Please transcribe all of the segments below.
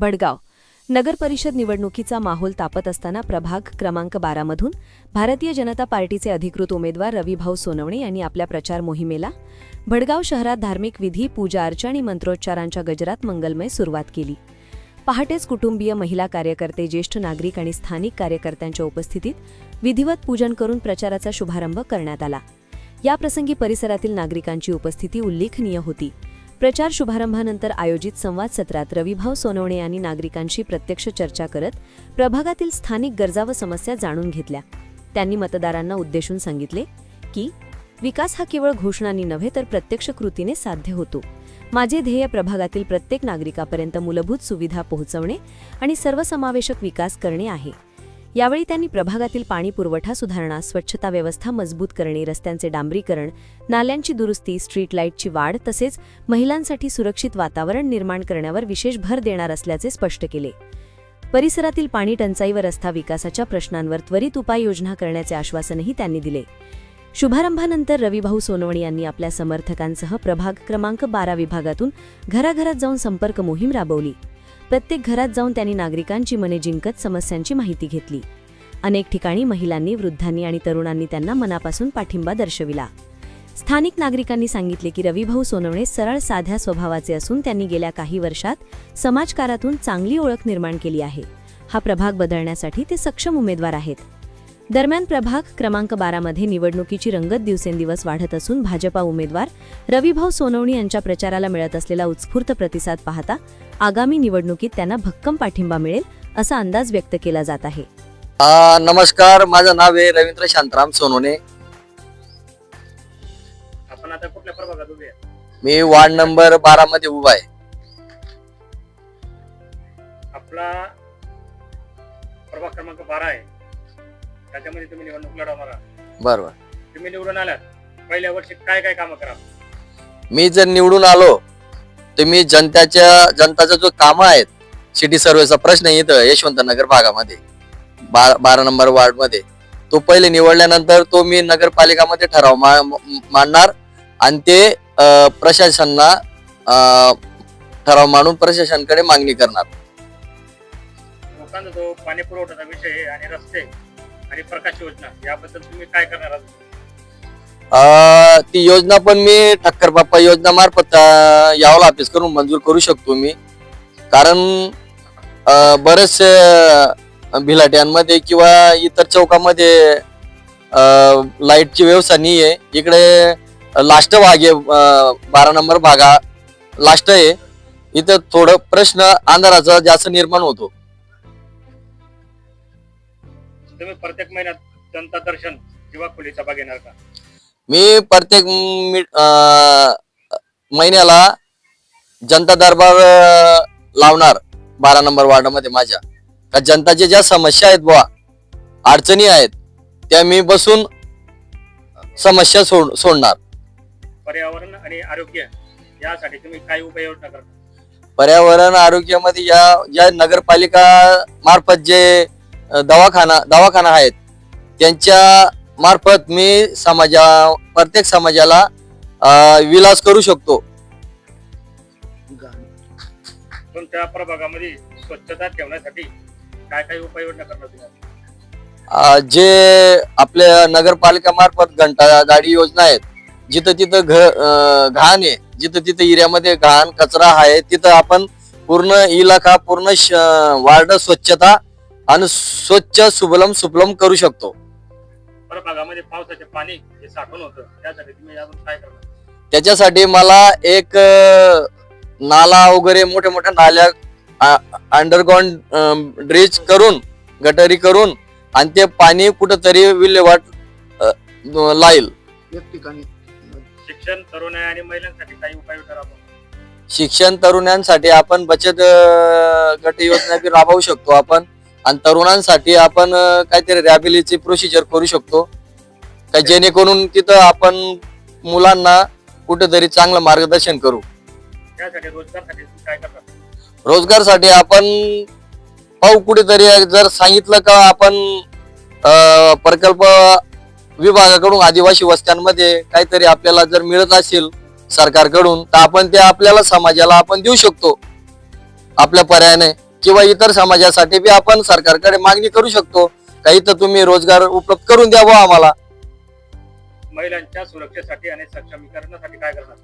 भडगाव नगर परिषद निवडणुकीचा माहोल तापत असताना प्रभाग क्रमांक बारामधून भारतीय जनता पार्टीचे अधिकृत उमेदवार रविभाऊ सोनवणे यांनी आपल्या प्रचार मोहिमेला भडगाव शहरात धार्मिक विधी पूजा अर्चा आणि मंत्रोच्चारांच्या गजरात मंगलमय सुरुवात केली. पहाटेच कुटुंबीय महिला कार्यकर्ते ज्येष्ठ नागरिक आणि स्थानिक कार्यकर्त्यांच्या उपस्थितीत विधिवत पूजन करून प्रचाराचा शुभारंभ करण्यात आला. याप्रसंगी परिसरातील नागरिकांची उपस्थिती उल्लेखनीय होती. प्रचार शुभारंभानंतर आयोजित संवाद सत्रात रविभाव सोनवणे यांनी नागरिकांशी प्रत्यक्ष चर्चा करत प्रभागातील स्थानिक गरजा व समस्या जाणून घेतल्या. त्यांनी मतदारांना उद्देशून सांगितले की विकास हा केवळ घोषणांनी नव्हे तर प्रत्यक्ष कृतीने साध्य होतो. माझे ध्येय प्रभागातील प्रत्येक नागरिकापर्यंत मूलभूत सुविधा पोहोचवणे आणि सर्वसमावेशक विकास करणे आहे. यावेळी त्यांनी प्रभागातील पाणी पुरवठा सुधारणा स्वच्छता व्यवस्था मजबूत करणे रस्त्यांचे डांबरीकरण नाल्यांची दुरुस्ती स्ट्रीट लाईटची वाढ तसेच महिलांसाठी सुरक्षित वातावरण निर्माण करण्यावर विशेष भर देणार असल्याचे स्पष्ट केले. परिसरातील पाणी टंचाई व रस्ता विकासाच्या प्रश्नांवर त्वरित उपाययोजना करण्याचे आश्वासनही त्यांनी दिले. शुभारंभानंतर रविभाऊ सोनवणी यांनी आपल्या समर्थकांसह प्रभाग क्रमांक बारा विभागातून घराघरात जाऊन संपर्क मोहीम राबवली. प्रत्येक घरात जाऊन त्यांनी नागरिकांची मने जिंकत समस्यांची माहिती घेतली. अनेक ठिकाणी महिलांनी वृद्धांनी आणि तरुणांनी त्यांना मनापासून पाठिंबा दर्शविला. स्थानिक नागरिकांनी सांगितले की रविभाऊ सोनवणे सरळ साध्या स्वभावाचे असून त्यांनी गेल्या काही वर्षात समाजकारातून चांगली ओळख निर्माण केली आहे. हा प्रभाग बदलण्यासाठी ते सक्षम उमेदवार आहेत. दरम्यान प्रभाग क्रमांक बारामध्ये निवडणुकीची रंगत दिवसेंदिवस वाढत असून भाजपा उमेदवार रविभाऊ सोनवणे यांच्या प्रचाराला मिळत असलेला उत्स्फूर्त प्रतिसाद पाहता आगामी निवडणुकीत त्यांना भक्कम पाठिंबा मिळेल असा अंदाज व्यक्त केला जात आहे. नमस्कार माझं नाव आहे रवींद्र शांताराम सोनवणे. आपण आता कुठल्या प्रभागात उभे आहे? मी वार्ड नंबर बारा मध्ये उभा आहे. आपला प्रभाग क्रमांक बारा आहे. त्याच्यामध्ये तुम्ही निवडणूक लढवणार आहात बरोबर. तुम्ही निवडून आलात पहिल्या वर्षी काय काय कामं करा मी जर निवडून आलो तर मी जनताच्या जनताचा जो काम आहेत सिटी सर्वेचा प्रश्न आहे इथं यशवंतनगर भागामध्ये बारा बारा नंबर वार्डमध्ये तो पहिले निवडल्यानंतर तो मी नगरपालिकामध्ये ठराव मा- म- मांडणार आणि ते अं, प्रशासनाला अं, ठराव मांडून प्रशासनाकडे मागणी करणार. लोकांचा जो पाणी पुरवठ्याचा विषय आहे आणि रस्ते आणि प्रकाश योजना याबद्दल तुम्ही काय करणार आहात? अं, ती योजना पण मी ठक्कर बाप्पा योजना मार्फत यावला ऑफिस करून मंजूर करू शकतो मी. कारण अं, बरेचसे अं, भिलाट्यांमध्ये किंवा इतर चौकामध्ये अं, लाईटची व्यवस्था नाही आहे इकडे लास्ट भाग आहे अं, बारा नंबर भागा लास्ट आहे. इथं थोडं प्रश्न अंधाराचा जास्त निर्माण होतो. तुम्ही प्रत्येक महिन्यात जनता दर्शन किंवा खुलीचा भाग घेणार का? मी प्रत्येक मी- अं, महिन्याला जनता दरबार अं, लावणार बारा नंबर वार्डामध्ये माझ्या. का जनताच्या ज्या समस्या आहेत बुवा अडचणी आहेत त्या मी बसून समस्या सोड सोडणार. पर्यावरण आणि आरोग्य यासाठी तुम्ही काय उपाययोजना करता? पर्यावरण आरोग्यामध्ये या या नगरपालिका मार्फत जे दवाखाना दवाखाना आहेत. त्यांच्या मार्फत मी समाजा प्रत्येक समाजाला विलास करू शकतो. तुमच्या प्रभागामध्ये स्वच्छता ठेवण्यासाठी काय काय उपाययोजना करणार तुम्ही? अं, जे आपल्या नगरपालिका मार्फत घंटा गाडी योजना आहेत जिथं तिथं घाण आहे जिथं तिथं एरियामध्ये घाण कचरा आहे तिथं आपण पूर्ण इलाका पूर्ण वार्ड स्वच्छता आणि स्वच्छ सुबलम सुफलम करू शकतो. पावसाचे पाणी जे साठवण होतं. त्यासाठी तुम्ही अजून काय करणार? त्याच्यासाठी मला एक अं, नाला वगैरे मोठ्या मोठ्या नाल्या अंडरग्राउंड ड्रेज करून गटारी करून आणि ते पाणी कुठंतरी विल्हेवाट अं, लाईल. शिक्षण तरुण आणि महिलांसाठी काही राबवा शिक्षण तरुणांसाठी आपण बचत अं, गट योजना बी राबवू शकतो आपण. आणि तरुणांसाठी आपण काहीतरी रॅबिलीची प्रोसिजर करू शकतो. का जेणेकरून तिथं आपण मुलांना कुठेतरी चांगलं मार्गदर्शन करू. त्यासाठी रोजगारसाठी तुम्ही काय करता? रोजगारसाठी आपण पाहू कुठेतरी जर सांगितलं का आपण अं, प्रकल्प विभागाकडून आदिवासी वस्त्यांमध्ये काहीतरी आपल्याला जर मिळत असेल सरकारकडून तर आपण ते आपल्याला समाजाला आपण देऊ शकतो. आपल्या पर्यायाने. किंवा इतर समाजासाठी बी आपण सरकारकडे मागणी करू शकतो. काही तर तुम्ही रोजगार उपलब्ध करून द्यावं आम्हाला. महिलांच्या सुरक्षेसाठी आणि सक्षमीकरणासाठी काय करणार?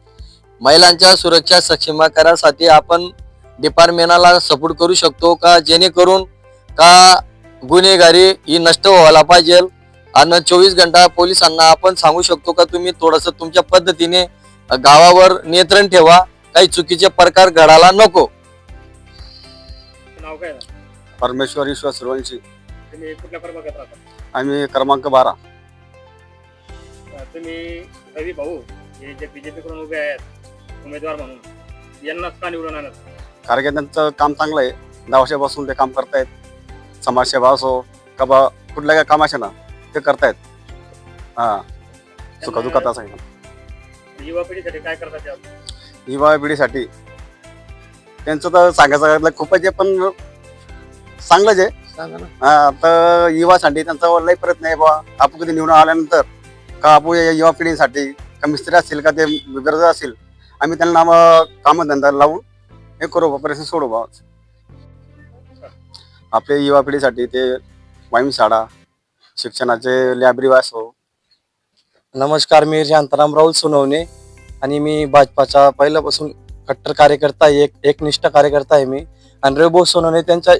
महिलांच्या सुरक्षा सक्षमीकरणासाठी आपण डिपार्टमेंटला सपोर्ट करू शकतो का? जेणेकरून का गुन्हेगारी ही नष्ट व्हायला पाहिजे? आणि चोवीस घंटा पोलिसांना आपण सांगू शकतो का तुम्ही थोडस तुमच्या पद्धतीने गावावर नियंत्रण ठेवा? काही चुकीचे प्रकार घडायला नको. नाव काय? आहे? परमेश्वर ईश्वर सुरवंशी तुम्ही कुठल्या प्रभागात राहता? आम्ही क्रमांक बारा. अं, तुम्ही रवी भाऊ हे जे बीजेपी कडून उभे आहेत उमेदवार म्हणून यांनाच का निवडून आणत कारण की त्यांचं काम चांगलं आहे. दहा वर्षापासून ते काम करतायत. समाजसेवा असो का बा कुठल्या काय काम असे ना ते करतायत. हा. सुखदुःखात असं आहे. युवा पिढीसाठी काय करतात? युवा पिढीसाठी त्यांचं तर सांगायचं खूपच आहे पण चांगलंच आहे. सांगा ना. हा, तर युवासाठी त्यांचा लय प्रयत्न आहे बा आपण कधी निवडून आल्यानंतर का आपण या युवा पिढीसाठी का मिस्त्री असतील का ते गरज असतील आम्ही त्यांना मग कामधंदा लावून हे करू बा प्रश्न सोडू बा आपल्या युवा पिढीसाठी ते वाईम शाळा शिक्षणाचे लायब्ररी असो. नमस्कार मी शांताराम राहुल सोनवणे आणि मी भाजपाचा पहिल्यापासून कट्टर कार्यकर्ता आहे एक एकनिष्ठ कार्यकर्ता आहे मी. आणि रेबो सोनवणे त्यांच्या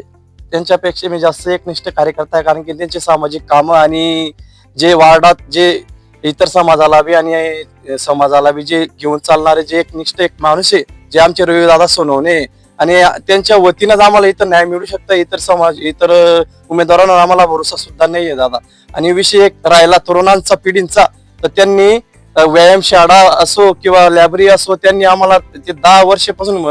त्यांच्यापेक्षा मी जास्त एकनिष्ठ कार्यकर्ता आहे कारण की त्यांचे सामाजिक कामं आणि जे वार्डात जे इतर समाजाला बी आणि समाजाला बी जे घेऊन चालणारे जे एकनिष्ठ एक माणूस आहे जे आमचे रविदादा सोनवणे आणि त्यांच्या वतीनंच आम्हाला इतर न्याय मिळू शकतं इतर समाज इतर उमेदवारांवर आम्हाला भरोसा सुद्धा नाही आहे दादा. आणि विषय एक राहिला तरुणांचा पिढींचा तर त्यांनी व्यायामशाळा असो किंवा लायब्ररी असो त्यांनी आम्हाला ते दहा वर्षापासून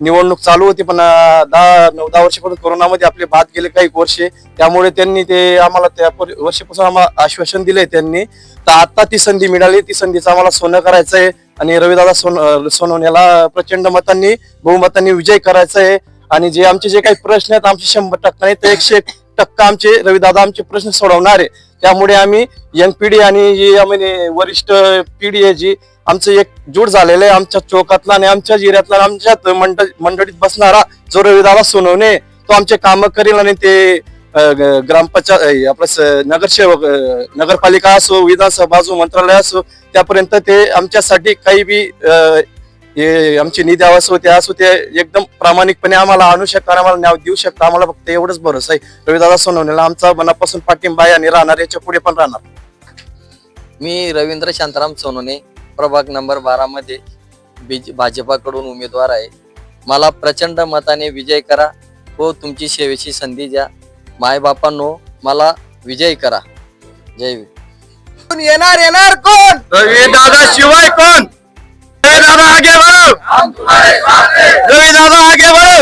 निवडणूक चालू होती पण दहा नऊ दहा वर्षापासून कोरोनामध्ये आपले भात गेले काही वर्षे. त्यामुळे त्यांनी ते आम्हाला त्या पर- वर्षापासून आम्हाला आश्वासन दिलंय त्यांनी. तर आता ती संधी मिळाली. ती संधीचं आम्हाला सोनं करायचं आहे आणि रविदादा सोन सोनवण्याला प्रचंड मतांनी बहुमतांनी विजय करायचा आहे आणि जे आमचे जे काही प्रश्न आहेत आमचे शंभर टक्का नाही ते एकशे एक टक्का आमचे रविदादा आमचे प्रश्न सोडवणार आहे. त्यामुळे आम्ही यन पी डी आणि जी आम्ही वरिष्ठ पिढी आहे जी आमचं एक जूट झालेलं आहे. आमच्या चौकातला आणि आमच्या जिऱ्यातला आमच्यात आमच्या मंडळ मंडळीत बसणारा जो रविदाला सोनवणे तो आमचे काम करेल आणि ते ग्रामपंचायत आपलं स- नगरसेवक नगरपालिका असो विधानसभा असो मंत्रालय असो त्यापर्यंत ते आमच्यासाठी काही बी हे आमचे निधी असो ते असो ते एकदम प्रामाणिकपणे आम्हाला आणू शकतात आम्हाला न्याय देऊ शकतात आम्हाला फक्त एवढंच भरोसा आहे. रविदादा सोनवणेला आमचा मनापासून पाठिंबा आहे आणि राहणार याच्यापुढे पण राहणार. मी रवींद्र शांताराम सोनोने प्रभाग नंबर बारा मध्ये बीज भाजपाकडून उमेदवार आहे. मला प्रचंड मताने विजय करा. व तुमची सेवेची संधी द्या. मायबापांनो मला विजय करा. जय येणार येणार कोण? रवी दादा शिवाय कोण? अरे दादा आगे बढ़ो। रवि दादा आगे बढ़ो।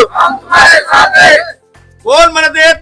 कोण म्हणत आहेत